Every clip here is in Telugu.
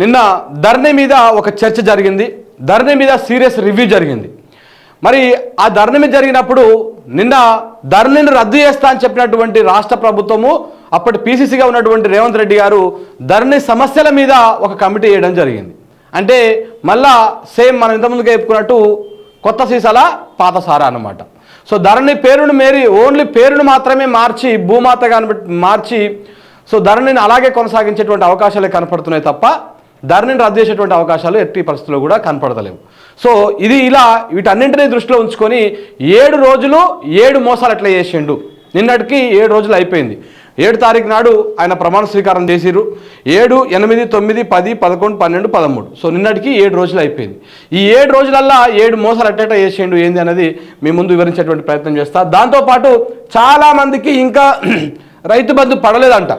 నిన్న ధర్ని మీద ఒక చర్చ జరిగింది. ధరణి మీద సీరియస్ రివ్యూ జరిగింది. మరి ఆ ధరణి మీద జరిగినప్పుడు నిన్న ధర్నిని రద్దు చేస్తా అని చెప్పినటువంటి రాష్ట్ర ప్రభుత్వము అప్పటి పీసీసీగా ఉన్నటువంటి రేవంత్ రెడ్డి గారు ధర్ని సమస్యల మీద ఒక కమిటీ వేయడం జరిగింది. అంటే మళ్ళా సేమ్ మనం ఇంతకుముందుగా చెప్పుకున్నట్టు కొత్త సీసాల పాత సారా అనమాట సో ధరణి పేరును మేరి ఓన్లీ పేరును మాత్రమే మార్చి భూమాతగా మార్చి సో ధరణిని అలాగే కొనసాగించేటువంటి అవకాశాలే కనపడుతున్నాయి తప్ప ధరణిని రద్దు చేసేటువంటి అవకాశాలు ఎట్టి పరిస్థితుల్లో కూడా కనపడతలేవు. సో ఇది ఇలా వీటన్నింటినీ దృష్టిలో ఉంచుకొని ఏడు రోజులు ఏడు మోసాలు ఎట్లా చేసిండు. నిన్నటికి ఏడు రోజులు అయిపోయింది. ఏడు తారీఖు నాడు ఆయన ప్రమాణ స్వీకారం చేసిరు ఏడు ఎనిమిది తొమ్మిది పది పదకొండు పన్నెండు పదమూడు. సో నిన్నటికి ఏడు రోజులు అయిపోయింది. ఈ ఏడు రోజులల్లా ఏడు మోసాలు అట్టేట చేసిండు ఏంది అనేది మీ ముందు వివరించేటువంటి ప్రయత్నం చేస్తా. దాంతోపాటు చాలామందికి ఇంకా రైతు బంధు పడలేదంట.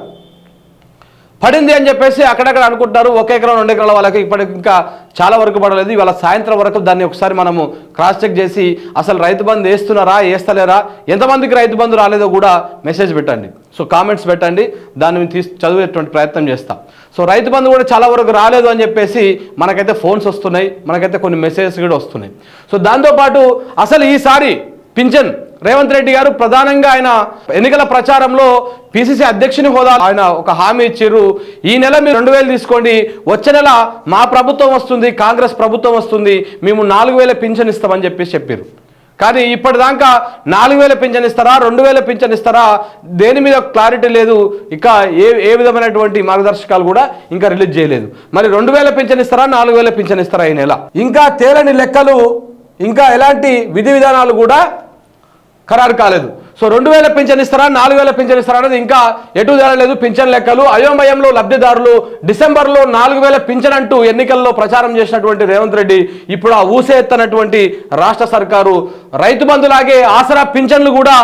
పడింది అని చెప్పేసి అక్కడక్కడ అనుకుంటారు ఒక ఎకరం రెండు ఎకరాల వాళ్ళకి ఇప్పటికి ఇంకా చాలా వరకు పడలేదు. ఇవాళ సాయంత్రం వరకు దాన్ని ఒకసారి మనము క్రాస్ చెక్ చేసి అసలు రైతు బంధు వేస్తున్నారా వేస్తలేరా ఎంతమందికి రైతు బంధు రాలేదో కూడా మెసేజ్ పెట్టండి. సో కామెంట్స్ పెట్టండి. దాన్ని తీసి చదివేటువంటి ప్రయత్నం చేస్తాం. సో రైతు బంధు కూడా చాలా వరకు రాలేదు అని చెప్పేసి మనకైతే ఫోన్స్ వస్తున్నాయి. మనకైతే కొన్ని మెసేజెస్ కూడా వస్తున్నాయి. సో దాంతోపాటు అసలు ఈసారి పింఛన్ రేవంత్ రెడ్డి గారు ప్రధానంగా ఆయన ఎన్నికల ప్రచారంలో పిసిసి అధ్యక్షుని హోదా ఆయన ఒక హామీ ఇచ్చారు. ఈ నెల మీరు రెండు వేలు తీసుకోండి. వచ్చే నెల మా ప్రభుత్వం వస్తుంది కాంగ్రెస్ ప్రభుత్వం వస్తుంది. మేము నాలుగు వేల పింఛన్ ఇస్తామని చెప్పేసి చెప్పారు. కానీ ఇప్పటిదాకా నాలుగు వేల పింఛన్ ఇస్తారా రెండు వేల పింఛన్ ఇస్తారా దేని మీద క్లారిటీ లేదు. ఇక ఏ ఏ విధమైనటువంటి మార్గదర్శకాలు కూడా ఇంకా రిలీజ్ చేయలేదు. మరి రెండు వేల పింఛన్ ఇస్తారా నాలుగు వేల పింఛన్ ఇస్తారా ఈ నెల? ఇంకా తేలని లెక్కలు ఇంకా ఎలాంటి విధి విధానాలు కూడా ఖరారు కాలేదు. సో రెండు వేల పింఛన్ ఇస్తారా నాలుగు వేల పింఛన్ ఇస్తారా అనేది ఇంకా ఎటు తేలలేదు. పింఛన్ లెక్కలు అయోమయంలో లబ్ధిదారులు డిసెంబర్లో నాలుగు వేల పింఛన్ అంటూ ఎన్నికల్లో ప్రచారం చేసినటువంటి రేవంత్ రెడ్డి ఇప్పుడు ఆ ఊసే ఎత్తనటువంటి రాష్ట్ర సర్కారు. రైతు బంధులాగే ఆసరా పింఛన్లు కూడా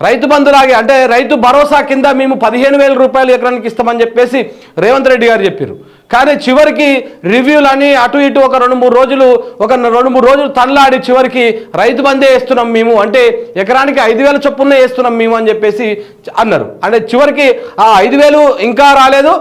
రైతు బంధులాగే అంటే రైతు భరోసా కింద మేము పదిహేను వేల రూపాయలు ఎకరానికి ఇస్తామని చెప్పేసి రేవంత్ రెడ్డి గారు చెప్పారు. కానీ చివరికి రివ్యూలని అటు ఇటు ఒక రెండు మూడు రోజులు ఒక రెండు మూడు రోజులు తనలాడి చివరికి రైతు బందే వేస్తున్నాం మేము అంటే ఎకరానికి ఐదు వేల చొప్పున వేస్తున్నాం మేము అని చెప్పేసి అన్నారు. అంటే చివరికి ఆ ఐదు వేలు ఇంకా రాలేదు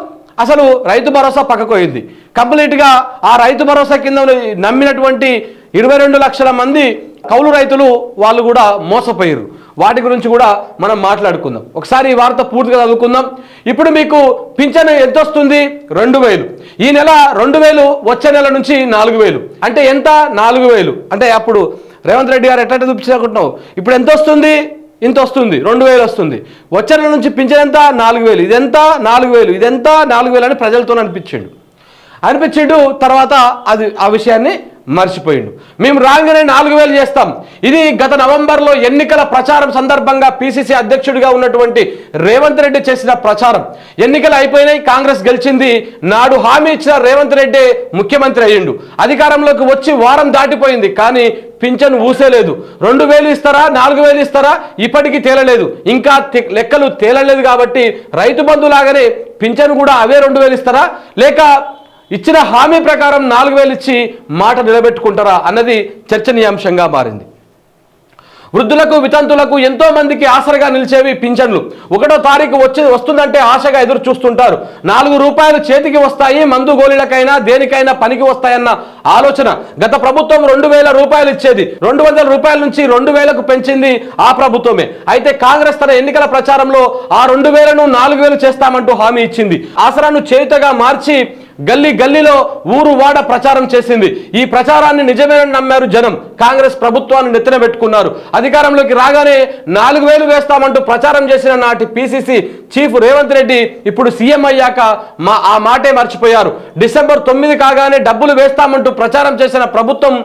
అసలు రైతు భరోసా పక్కకోయింది కంప్లీట్గా ఆ రైతు భరోసా కింద నమ్మినటువంటి ఇరవై రెండు లక్షల మంది కౌలు రైతులు వాళ్ళు కూడా మోసపోయారు వాటి గురించి కూడా మనం మాట్లాడుకుందాం. ఒకసారి ఈ వార్త పూర్తిగా చదువుకుందాం. ఇప్పుడు మీకు పింఛను ఎంత వస్తుంది రెండు వేలు. ఈ నెల రెండు వేలు వచ్చే నెల నుంచి నాలుగు వేలు. అంటే ఎంత? నాలుగు వేలు. అంటే అప్పుడు రేవంత్ రెడ్డి గారు ఎట్లా చూపించుకుంటున్నావు ఇప్పుడు ఎంత వస్తుంది? ఇంత వస్తుంది. రెండు వేలు వస్తుంది. వచ్చే నెల నుంచి పింఛన్ ఎంత? నాలుగు వేలు. ఇదెంత? నాలుగు వేలు. ఇదెంత? నాలుగు వేలు అని ప్రజలతో అనిపించండు. అనిపించిండు తర్వాత అది ఆ విషయాన్ని మర్చిపోయిండు. మేము రాగానే నాలుగు వేలు చేస్తాం. ఇది గత నవంబర్లో ఎన్నికల ప్రచారం సందర్భంగా పిసిసి అధ్యక్షుడిగా ఉన్నటువంటి రేవంత్ రెడ్డి చేసిన ప్రచారం. ఎన్నికలు అయిపోయినాయి కాంగ్రెస్ గెలిచింది. నాడు హామీ ఇచ్చిన రేవంత్ రెడ్డి ముఖ్యమంత్రి అయ్యిండు. అధికారంలోకి వచ్చి వారం దాటిపోయింది కానీ పింఛన్ ఊసేలేదు. రెండు వేలు ఇస్తారా నాలుగు వేలు ఇస్తారా? ఇప్పటికీ తేలలేదు. ఇంకా లెక్కలు తేలలేదు కాబట్టి రైతు బంధు లాగానే పింఛన్ కూడా అవే రెండు వేలు ఇస్తారా? లేక ఇచ్చిన హామీ ప్రకారం నాలుగు వేలు ఇచ్చి మాట నిలబెట్టుకుంటారా అన్నది చర్చనీయాంశంగా మారింది. వృద్ధులకు వితంతులకు ఎంతో మందికి ఆసరగా నిలిచేవి పింఛన్లు. ఒకటో తారీఖు వచ్చి వస్తుందంటే ఆశగా ఎదురు చూస్తుంటారు. నాలుగు రూపాయలు చేతికి వస్తాయి మందు గోళీలకైనా దేనికైనా పనికి వస్తాయన్న ఆలోచన. గత ప్రభుత్వం రెండు వేల రూపాయలు ఇచ్చేది. రెండు వందల రూపాయల నుంచి రెండు వేలకు పెంచింది ఆ ప్రభుత్వమే. అయితే కాంగ్రెస్ తన ఎన్నికల ప్రచారంలో ఆ రెండు వేలను నాలుగు వేలు చేస్తామంటూ హామీ ఇచ్చింది. ఆసరాను చేయుతగా మార్చి గల్లీ గల్లీలో ఊరు వాడ ప్రచారం చేసింది. ఈ ప్రచారాన్ని నిజమేనని నమ్మారు జనం. కాంగ్రెస్ ప్రభుత్వాన్ని నెత్తిన పెట్టుకున్నారు అధికారంలోకి రాగానే నాలుగు వేలు వేస్తామంటూ ప్రచారం చేసిన నాటి పిసిసి చీఫ్ రేవంత్ రెడ్డి ఇప్పుడు సీఎం అయ్యాక మా ఆ మాటే మర్చిపోయారు. డిసెంబర్ తొమ్మిది కాగానే డబ్బులు వేస్తామంటూ ప్రచారం చేసిన ప్రభుత్వం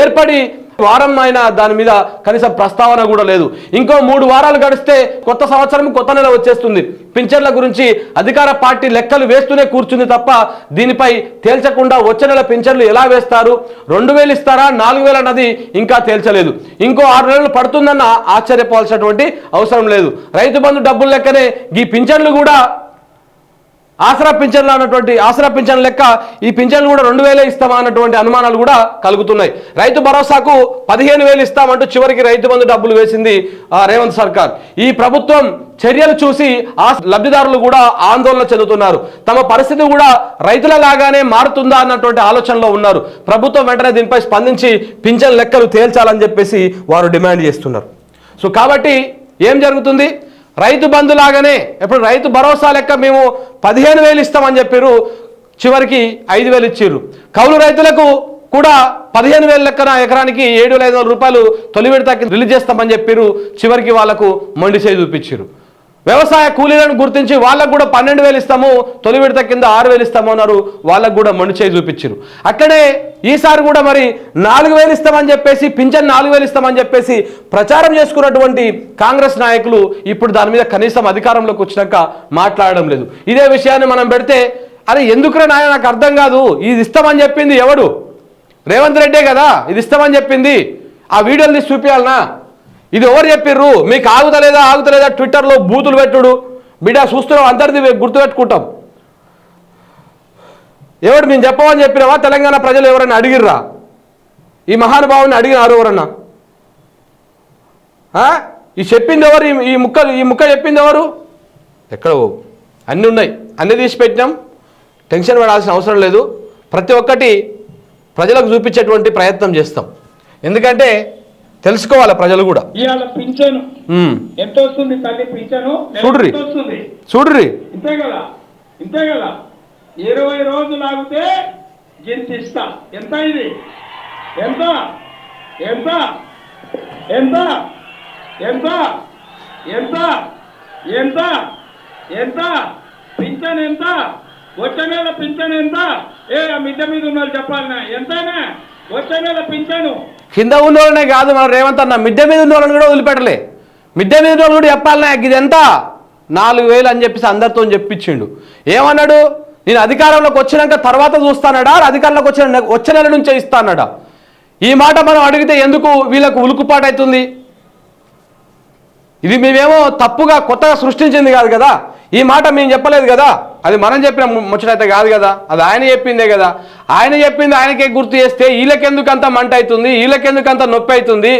ఏర్పడి వారం ఆయన దాని మీద కనీసం ప్రస్తావన కూడా లేదు. ఇంకో మూడు వారాలు గడిస్తే కొత్త సంవత్సరం కొత్త నెల వచ్చేస్తుంది. పింఛన్ల గురించి అధికార పార్టీ లెక్కలు వేస్తూనే కూర్చుంది తప్ప దీనిపై తేల్చకుండా వచ్చే నెల పింఛన్లు ఎలా వేస్తారు? రెండు వేలు ఇస్తారా? నాలుగు వేలు అన్నది ఇంకా తేల్చలేదు. ఇంకో ఆరు నెలలు పడుతుందన్న ఆశ్చర్యపోవాల్సినటువంటి అవసరం లేదు. రైతు బంధు డబ్బులు లెక్కనే ఈ పింఛన్లు కూడా ఆసరా పింఛన్లు అన్నటువంటి ఆసరా పింఛన్ లెక్క ఈ పింఛన్లు కూడా రెండు వేలే ఇస్తామా అన్నటువంటి అనుమానాలు కూడా కలుగుతున్నాయి. రైతు భరోసాకు పదిహేను వేలు ఇస్తామంటూ చివరికి రైతు బంధు డబ్బులు వేసింది ఆ, రేవంత్ సర్కార్. ఈ ప్రభుత్వం చర్యలు చూసి ఆ లబ్ధిదారులు కూడా ఆందోళన చెందుతున్నారు. తమ పరిస్థితి కూడా రైతుల లాగానే మారుతుందా అన్నటువంటి ఆలోచనలో ఉన్నారు. ప్రభుత్వం వెంటనే దీనిపై స్పందించి పింఛన్ లెక్కలు తేల్చాలని చెప్పేసి వారు డిమాండ్ చేస్తున్నారు. సో కాబట్టి ఏం జరుగుతుంది? రైతు బంధు లాగానే ఇప్పుడు రైతు భరోసా లెక్క మేము పదిహేను వేలు ఇస్తామని చెప్పారు చివరికి ఐదు వేలు ఇచ్చిర్రు. కౌలు రైతులకు కూడా పదిహేను వేల లెక్కన ఎకరానికి ఏడు వేల ఐదు వందల రూపాయలు తొలి విడతకి రిలీజ్ చేస్తామని చెప్పారు చివరికి వాళ్ళకు మొండి చూపించారు వ్యవసాయ కూలీలను గుర్తించి వాళ్ళకు కూడా పన్నెండు వేలు ఇస్తాము తొలి విడత కింద ఆరు వేలు ఇస్తాము అన్నారు. వాళ్ళకు కూడా మొండి చేయి చూపించారు అక్కడే ఈసారి కూడా మరి నాలుగు వేలు ఇస్తామని చెప్పేసి పింఛన్ నాలుగు వేలు ఇస్తామని చెప్పేసి ప్రచారం చేసుకున్నటువంటి కాంగ్రెస్ నాయకులు ఇప్పుడు దాని మీద కనీసం అధికారంలోకి వచ్చినాక మాట్లాడడం లేదు. ఇదే విషయాన్ని మనం పెడితే అరే ఎందుకురా నాయన నాకు అర్థం కాదు. ఇది ఇస్తామని చెప్పింది ఎవడు? రేవంత్ రెడ్డే కదా ఇది ఇస్తామని చెప్పింది. ఆ వీడియోలు తీసి చూపించాలనా ఇది ఎవరు చెప్పిర్రు? మీకు ఆగుతలేదా ఆగుతలేదా? ట్విట్టర్లో బూతులు పెట్టుడు. బిడ్డ చూస్తున్నాం అందరిది గుర్తుపెట్టుకుంటాం. ఎవడు మేము చెప్పమని చెప్పినావా? తెలంగాణ ప్రజలు ఎవరైనా అడిగిర్రా? ఈ మహానుభావుని అడిగినారు ఎవరన్నా? ఈ చెప్పింది ఎవరు? ఈ- ముక్క ఈ ముక్క చెప్పింది ఎవరు? ఎక్కడ పోవు అన్నీ ఉన్నాయి. అన్నీ తీసి పెట్టినాం. టెన్షన్ పడాల్సిన అవసరం లేదు. ప్రతి ఒక్కటి ప్రజలకు చూపించేటువంటి ప్రయత్నం చేస్తాం. ఎందుకంటే తెలుసుకోవాలి ప్రజలు కూడా. ఇవాళ పింఛను. ఉమ్. ఎంత వస్తుంది తల్లి పింఛను? వస్తుంది? చూడుర్రి. ఇంతే కదా? ఇంతే కదా? ఇరవై రోజులు ఆగితే గింత ఇస్తా ఎంత ఇది? ఎంత? ఎంత? ఎంత? ఎంత? ఎంత? ఎంత? ఎంత? పింఛన్ ఎంత? వచ్చే నెల పింఛన్ ఎంత? ఏ ఆ మిద్దె మీద ఉన్న వాళ్ళు చెప్పాలన్నా ఎంతైనా? వచ్చే నెల పింఛను. కింద ఉన్నోళ్ళనే కాదు మన రేవంత్ అన్న. మిద్దె మీద ఉన్న వాళ్ళని కూడా వదిలిపెట్టలే. మిద్దె మీద ఉన్నోళ్ళు కూడా చెప్పాలన్నా ఇది ఎంత నాలుగు వేలు అని చెప్పేసి అందరితో చెప్పించిండు. ఏమన్నాడు? నేను అధికారంలోకి వచ్చినాక తర్వాత చూస్తానడా? అధికారంలోకి వచ్చిన వచ్చే నెల నుంచే ఇస్తానడా? ఈ మాట మనం అడిగితే ఎందుకు వీళ్ళకు ఉలుకుపాటు అవుతుంది ఇది మేమేమో తప్పుగా కొత్తగా సృష్టించింది కాదు కదా. ఈ మాట మేము చెప్పలేదు కదా. అది మనం చెప్పిన ముచ్చటైతే కాదు కదా. అది ఆయన చెప్పిందే కదా. ఆయన చెప్పింది ఆయనకే గుర్తు చేస్తే వీళ్ళకెందుకు అంత మంట అవుతుంది వీళ్ళకెందుకు అంత నొప్పి అవుతుంది?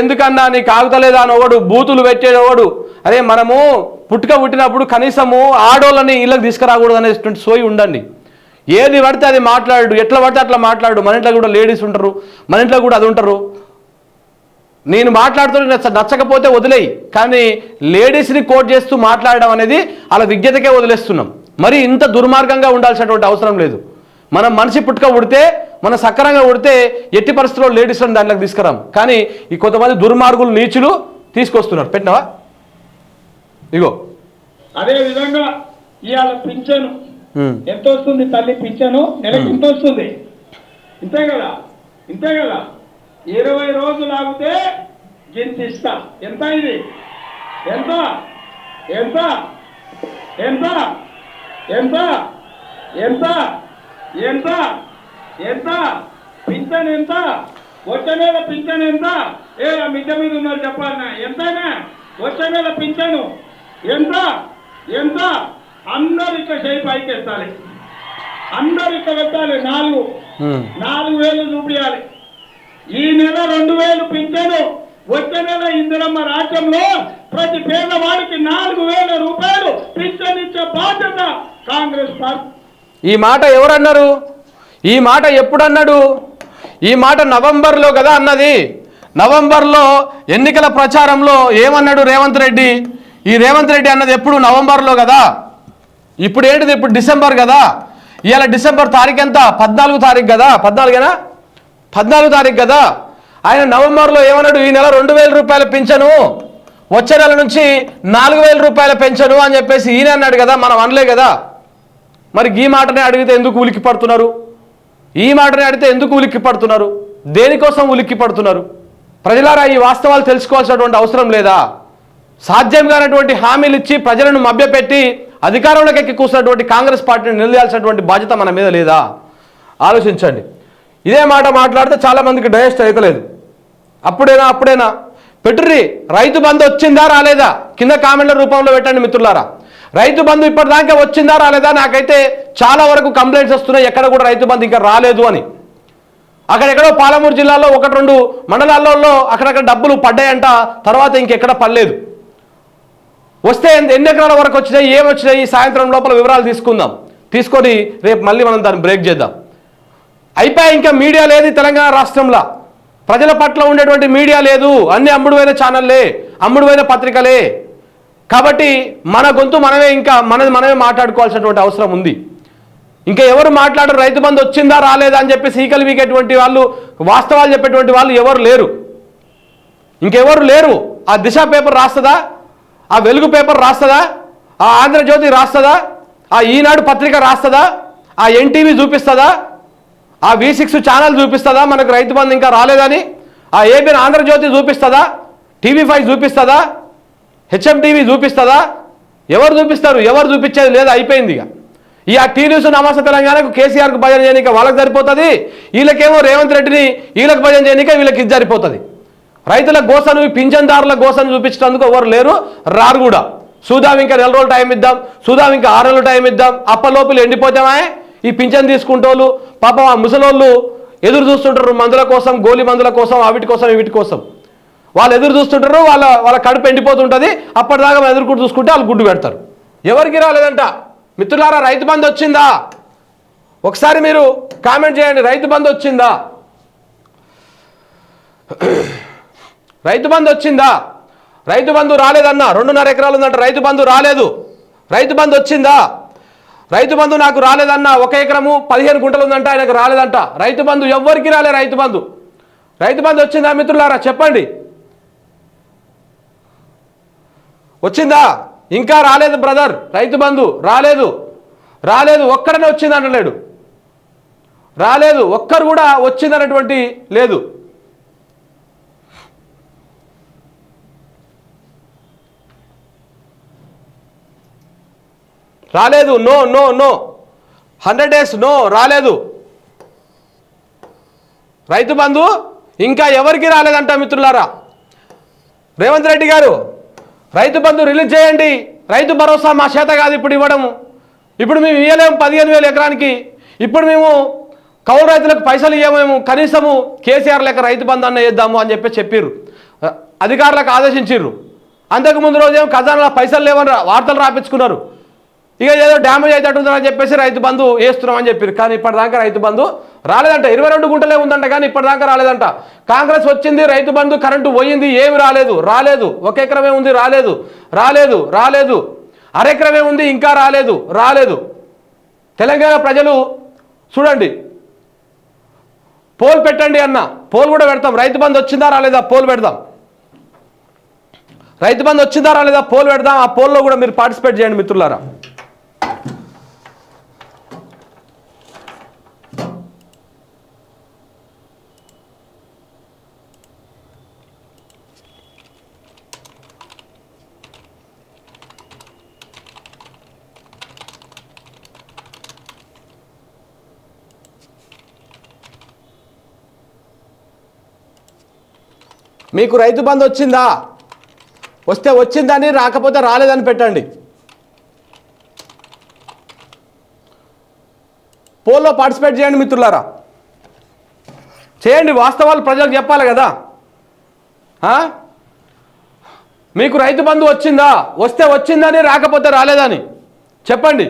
ఎందుకన్నా నీకు ఆగుతలేదా అని ఒకడు బూతులు పెట్టేవాడు అదే మనము పుట్టుక పుట్టినప్పుడు కనీసము ఆడోళ్ళని ఇళ్ళకి తీసుకురాకూడదు అనేటువంటి సోయి ఉండండి. ఏది పడితే అది మాట్లాడు ఎట్లా పడితే అట్లా మాట్లాడు. మన ఇంట్లో కూడా లేడీస్ ఉంటారు మన ఇంట్లో కూడా అది ఉంటారు. నేను మాట్లాడుతుంటే నచ్చ నచ్చకపోతే వదిలేయి. కానీ లేడీస్ని కోట్ చేస్తూ మాట్లాడడం అనేది అలా విజ్ఞతకే వదిలేస్తున్నాం. మరి ఇంత దుర్మార్గంగా ఉండాల్సినటువంటి అవసరం లేదు. మనం మనిషి పుట్టుక ఉడితే మన సక్రంగా ఉడితే ఎట్టి పరిస్థితుల్లో లేడీస్లను దాంట్లోకి తీసుకురాం. కానీ ఈ కొంతమంది దుర్మార్గులు నీచులు తీసుకొస్తున్నారు. పెట్టినావా? ఇగో. అదే విధంగా ఇవాళ పింఛను. ఎంత వస్తుంది తల్లి పింఛను? నెలకు ఎంత వస్తుంది ఇంతే కదా? ఇంతే కదా? ఇరవై రోజులు ఆగితే గింత ఇస్తా. ఎంత ఇది? ఎంత? ఎంత? ఎంత? ఎంత? ఎంత? ఎంత? ఎంత? పింఛన్ ఎంత? వచ్చే నెల పింఛన్ ఎంత? ఏ ఆ మిద్దె మీద ఉన్నారు చెప్పాలన్నా ఎంతైనా? వచ్చే నెల పింఛను ఎంత? ఎంత? అందరు ఇట్లా చేయి పైకి ఎత్తాలి అందరు ఇట్లా పెట్టాలి నాలుగు. నాలుగు వేలు చూపించాలి ఈ నెల రెండు వేలు పింఛను. వచ్చే నెల ఇందిరమ్మ రాజ్యంలో ప్రతి పేదవాడికి నాలుగు వేల రూపాయలు పింఛన్ ఇచ్చే బాధ్యత కాంగ్రెస్ పార్టీ. ఈ మాట ఎవరన్నారు? ఈ మాట ఎప్పుడన్నాడు? ఈ మాట నవంబర్లో కదా అన్నది. నవంబర్లో ఎన్నికల ప్రచారంలో ఏమన్నాడు రేవంత్ రెడ్డి? ఈ రేవంత్ రెడ్డి అన్నది ఎప్పుడు నవంబర్లో కదా? ఇప్పుడు ఏంటిది? ఇప్పుడు డిసెంబర్ కదా? ఇవాళ డిసెంబర్ తారీఖు ఎంత? పద్నాలుగు తారీఖు కదా? పద్నాలుగేనా? పద్నాలుగు తారీఖు కదా. ఆయన నవంబర్లో ఏమన్నాడు? ఈ నెల రెండు వేల రూపాయల పింఛను. వచ్చే నెల నుంచి నాలుగు వేల రూపాయల పెంచను అని చెప్పేసి ఈయన అన్నాడు కదా మనం అనలే కదా. మరి ఈ మాటనే అడిగితే ఎందుకు ఉలిక్కి పడుతున్నారు? ఈ మాటనే అడిగితే ఎందుకు ఉలిక్కి పడుతున్నారు? దేనికోసం ఉలిక్కి పడుతున్నారు? ప్రజలారా ఈ వాస్తవాలు తెలుసుకోవాల్సినటువంటి అవసరం లేదా? సాధ్యం కానటువంటి హామీలు ఇచ్చి ప్రజలను మభ్యపెట్టి అధికారంలోకి ఎక్కి కూర్చున్నటువంటి కాంగ్రెస్ పార్టీని నిలదీయాల్సినటువంటి బాధ్యత మన మీద లేదా? ఆలోచించండి. ఇదే మాట మాట్లాడితే చాలా మందికి డైజెస్ట్ అవుతలేదు అప్పుడేనా అప్పుడేనా? పెట్టుర్రి రైతు బంధు వచ్చిందా రాలేదా? కింద కామెంట్ల రూపంలో పెట్టండి మిత్రులారా. రైతు బంధు ఇప్పటిదాకా వచ్చిందా రాలేదా? నాకైతే చాలా వరకు కంప్లైంట్స్ వస్తున్నాయి ఎక్కడ కూడా రైతు బంధు ఇంకా రాలేదు అని. అక్కడెక్కడో పాలమూరు జిల్లాలో ఒకటి రెండు మండలాల్లో అక్కడక్కడ డబ్బులు పడ్డాయంట తర్వాత ఇంకెక్కడ పడలేదు. వస్తే ఎన్ని ఎకరాల వరకు వచ్చినాయి ఏమి వచ్చినాయి సాయంత్రం లోపల వివరాలు తీసుకుందాం. తీసుకొని రేపు మళ్ళీ మనం దాన్ని బ్రేక్ చేద్దాం. అయిపోయి ఇంకా మీడియా లేదు తెలంగాణ రాష్ట్రంలో. ప్రజల పట్ల ఉండేటువంటి మీడియా లేదు. అన్ని అమ్ముడువైన ఛానల్లే అమ్ముడువైన పత్రికలే. కాబట్టి మన గొంతు మనమే ఇంకా మనది మనమే మాట్లాడుకోవాల్సినటువంటి అవసరం ఉంది. ఇంకా ఎవరు మాట్లాడరు రైతు బంధు వచ్చిందా రాలేదా అని చెప్పి సీకలు వీకేటువంటి వాళ్ళు వాస్తవాలు చెప్పేటువంటి వాళ్ళు ఎవరు లేరు. ఇంకెవరు లేరు? ఆ దిశ పేపర్ రాస్తుందా? ఆ వెలుగు పేపర్ రాస్తుందా? ఆ ఆంధ్రజ్యోతి రాస్తుందా? ఆ ఈనాడు పత్రిక రాస్తుందా? ఆ ఎన్టీవీ చూపిస్తుందా? ఆ వి సిక్స్ ఛానల్ చూపిస్తుందా? మనకు రైతు బంధు ఇంకా రాలేదని? ఆ ఏబిఎన్ ఆంధ్రజ్యోతి చూపిస్తుందా? టీవీ ఫైవ్ చూపిస్తుందా? హెచ్ఎం టీవీ చూపిస్తుందా? ఎవరు చూపిస్తారు? ఎవరు చూపించేది లేదు? అయిపోయింది ఇక. ఈ ఆ టీ న్యూస్ నమాస తెలంగాణకు కేసీఆర్కు భజన చేయనిక వాళ్ళకి సరిపోతుంది. వీళ్ళకేమో రేవంత్ రెడ్డిని వీళ్ళకి భజన చేయనిక వీళ్ళకి ఇది సరిపోతుంది. రైతుల గోసను ఈ పింఛన్దారుల గోసను చూపించడానికి ఎవరు లేరు? రారు కూడా. సూదాం ఇంకా నెల రోజులు టైం ఇద్దాం. సూదాం ఇంకా ఆరు నెలలు టైం ఇద్దాం. అప్పలోపులు ఎండిపోతామా. ఈ పింఛన్ తీసుకుంటోళ్ళు పాపం ఆ ముసలోళ్ళు ఎదురు చూస్తుంటారు మందుల కోసం గోలి మందుల కోసం వాటి కోసం వీటి కోసం. వాళ్ళు ఎదురు చూస్తుంటారు వాళ్ళ వాళ్ళ కడుపు ఎండిపోతుంటుంది అప్పటిదాకా మనం ఎదురుకుంటూ చూసుకుంటే వాళ్ళు గుడ్డు పెడతారు. ఎవరికి రాలేదంట? మిత్రులారా రైతు బంధు వచ్చిందా? ఒకసారి మీరు కామెంట్ చేయండి రైతు బంధు వచ్చిందా? రైతు బంధు వచ్చిందా? రైతు బంధు రాలేదన్నా రెండున్నర ఎకరాలు ఉందంట రైతు బంధు రాలేదు. రైతు బంధు వచ్చిందా? రైతు బంధు నాకు రాలేదన్నా ఒక ఎకరము పదిహేను గుంటలు ఉందంట ఆయనకు రాలేదంట. రైతు బంధు ఎవ్వరికి రాలే రైతు బంధు. రైతు బంధు వచ్చిందా మిత్రులారా? చెప్పండి. వచ్చిందా? ఇంకా రాలేదు బ్రదర్. రైతు బంధు రాలేదు. రాలేదు ఒక్కడనే వచ్చింది అంటలేడు రాలేదు ఒక్కరు కూడా వచ్చిందన్నటువంటి లేదు. రాలేదు no no no. Hundred days no రాలేదు. రైతు బంధు ఇంకా ఎవరికి రాలేదంట మిత్రులారా? రేవంత్ రెడ్డి గారు రైతు బంధు రిలీజ్ చేయండి. రైతు భరోసా మా చేత కాదు ఇప్పుడు ఇవ్వడం. ఇప్పుడు మేము ఇవ్వలేము పదిహేను వేల ఎకరానికి. ఇప్పుడు మేము కౌలు రైతులకు పైసలు ఇవ్వమేము కనీసము కేసీఆర్ లెక్క రైతు బంధు అన్న వేద్దాము అని చెప్పి చెప్పిర్రు. అధికారులకు ఆదేశించిర్రు. అంతకుముందు రోజేమో ఖజానాలో పైసలు లేవని వార్తలు రాపించుకున్నారు. ఇక ఏదో డ్యామేజ్ అవుతుందని చెప్పేసి రైతు బంధు వేస్తున్నామని చెప్పారు. కానీ ఇప్పటిదాకా రైతు బంధు రాలేదంట. ఇరవై రెండు గుంటలే ఉందంట కానీ ఇప్పటిదాకా రాలేదంట. కాంగ్రెస్ వచ్చింది రైతు బంధు కరెంటు పోయింది ఏమి రాలేదు. రాలేదు. ఒక ఎకరమే ఉంది రాలేదు. రాలేదు రాలేదు. అరెకరమే ఉంది ఇంకా రాలేదు. రాలేదు. తెలంగాణ ప్రజలు చూడండి. పోల్ పెట్టండి అన్న. పోల్ కూడా పెడతాం. రైతు బంధు వచ్చిందా రాలేదా? పోల్ పెడదాం. రైతు బంధు వచ్చిందా రాలేదా? పోల్ పెడదాం. ఆ పోల్లో కూడా మీరు పార్టిసిపేట్ చేయండి మిత్రులారా. మీకు రైతు బంధు వచ్చిందా? వస్తే వచ్చిందని రాకపోతే రాలేదని పెట్టండి. పోల్లో పార్టిసిపేట్ చేయండి మిత్రులారా. చేయండి వాస్తవాలు ప్రజలకు చెప్పాలి కదా. మీకు రైతు బంధు వచ్చిందా? వస్తే వచ్చిందని రాకపోతే రాలేదని. చెప్పండి.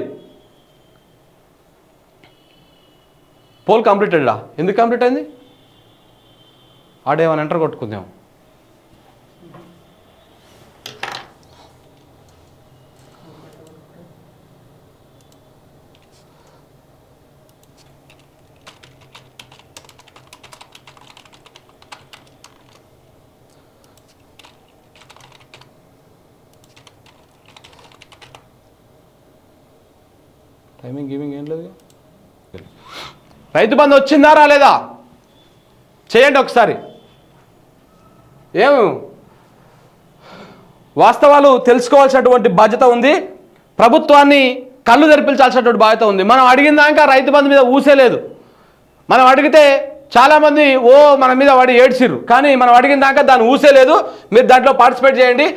పోల్ కంప్లీట్ అయ్యా ఎందుకు కంప్లీట్ అయింది? ఆడేమని ఎంటర్ కొట్టుకుందాం టైమింగ్ గివింగ్ ఏం లేదు. రైతు బంధు వచ్చిందా రాలేదా చేయండి ఒకసారి. ఏం వాస్తవాలు తెలుసుకోవాల్సినటువంటి బాధ్యత ఉంది. ప్రభుత్వాన్ని కళ్ళు తెరిపించాల్సినటువంటి బాధ్యత ఉంది. మనం అడిగిన దాకా రైతు బంధు మీద ఊసేలేదు మనం అడిగితే చాలామంది ఓ మన మీద వాడి ఏడ్చిర్రు. కానీ మనం అడిగిన దాకా దాన్ని ఊసేలేదు మీరు దాంట్లో పార్టిసిపేట్ చేయండి.